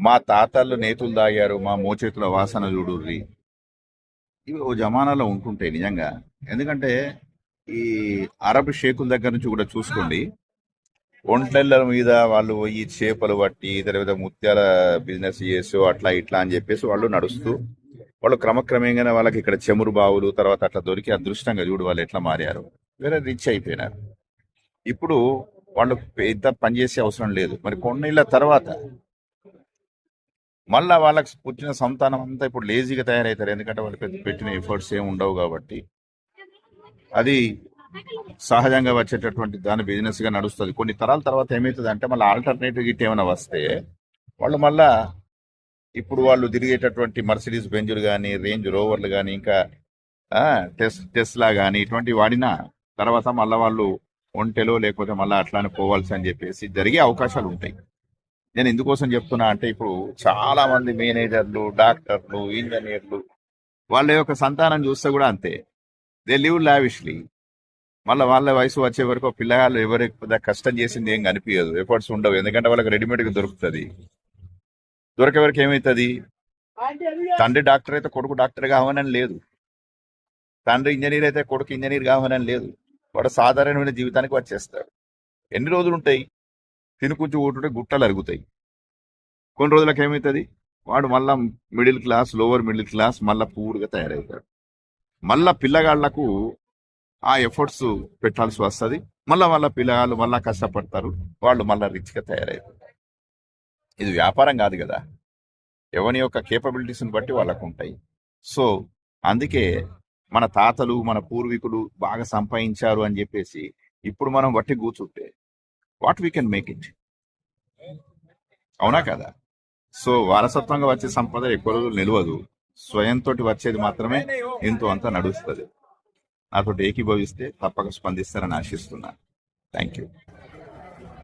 మా తాతలు నేతులు దాగారు మా మోచేతుల వాసన చూడుర్రి. ఇవి ఓ జమానాలో ఉంటుంటాయి నిజంగా. ఎందుకంటే ఈ అరబ్ షేకుల దగ్గర నుంచి కూడా చూసుకోండి. ఒంట్ల మీద వాళ్ళు పోయి చేపలు పట్టి తర్వాత ముత్యాల బిజినెస్ చేసి అట్లా ఇట్లా అని చెప్పేసి వాళ్ళు నడుస్తూ వాళ్ళు క్రమక్రమంగానే వాళ్ళకి ఇక్కడ చెమురు బావులు తర్వాత అట్లా దొరికి అదృష్టంగా చూడు వాళ్ళు ఎట్లా మారారు. వేరే రిచ్ అయిపోయినారు. ఇప్పుడు వాళ్ళు పెద్ద పని చేసే అవసరం లేదు. మరి కొన్నేళ్ళ తర్వాత మళ్ళీ వాళ్ళకి పుట్టిన సంతానం అంతా ఇప్పుడు లేజీగా తయారవుతారు. ఎందుకంటే వాళ్ళు పెట్టిన ఎఫర్ట్స్ ఏమి ఉండవు కాబట్టి. అది సహజంగా వచ్చేటటువంటి దాని బిజినెస్గా నడుస్తుంది. కొన్ని తరాల తర్వాత ఏమవుతుంది అంటే మళ్ళీ ఆల్టర్నేటివ్ గిట్ ఏమైనా వస్తే వాళ్ళు మళ్ళా ఇప్పుడు వాళ్ళు తిరిగేటటువంటి మర్సిడీస్ బెంజులు కానీ రేంజ్ రోవర్లు కానీ ఇంకా టెస్ టెస్లా కానీ ఇటువంటి వాడిన తర్వాత మళ్ళీ వాళ్ళు ఒంటెలో లేకపోతే మళ్ళీ అట్లానే పోవాల్సి అని చెప్పేసి జరిగే అవకాశాలు ఉంటాయి నేను ఎందుకోసం చెప్తున్నా అంటే ఇప్పుడు చాలా మంది మేనేజర్లు డాక్టర్లు ఇంజనీర్లు వాళ్ళ యొక్క సంతానం చూస్తే కూడా అంతే. దే లివ్ లావిష్లీ మళ్ళీ వాళ్ళ వయసు వచ్చే వరకు పిల్లగాళ్ళు ఎవరికి కష్టం చేసింది ఏం కనిపించదు. ఎఫర్ట్స్ ఉండవు. ఎందుకంటే వాళ్ళకి రెడీమేడ్గా దొరుకుతుంది. దొరికే వరకు ఏమవుతుంది తండ్రి డాక్టర్ అయితే కొడుకు డాక్టర్ కావాలని లేదు. తండ్రి ఇంజనీర్ అయితే కొడుకు ఇంజనీర్ కావాలని లేదు. వాడు సాధారణమైన జీవితానికి వచ్చేస్తాడు. ఎన్ని రోజులు ఉంటాయి? తినుకుంటూ ఊటుంటే గుట్టలు అరుగుతాయి. కొన్ని రోజులకు ఏమవుతుంది వాడు మళ్ళా middle class lower middle class మళ్ళా పూర్గా తయారవుతాడు. మళ్ళా పిల్లగాళ్ళకు ఆ ఎఫర్ట్స్ పెట్టాల్సి వస్తుంది. మళ్ళీ వాళ్ళ పిల్లగాళ్ళు మళ్ళీ కష్టపడతారు. వాళ్ళు మళ్ళీ రిచ్గా తయారవుతారు. ఇది వ్యాపారం కాదు కదా. ఎవరి యొక్క కేపబిలిటీస్ని బట్టి వాళ్ళకు ఉంటాయి సో అందుకే మన తాతలు మన పూర్వీకులు బాగా సంపాదించారు అని చెప్పేసి ఇప్పుడు మనం వట్టి కూర్చుంటే what we can make it? అవునా కదా? సో వారసత్వంగా వచ్చే సంపద ఎక్కువ రోజులు నిలవదు. స్వయంతో వచ్చేది మాత్రమే ఎంతో అంతా నడుస్తుంది. నాతో ఏకీభవిస్తే తప్పక స్పందిస్తారని ఆశిస్తున్నాను థ్యాంక్ యూ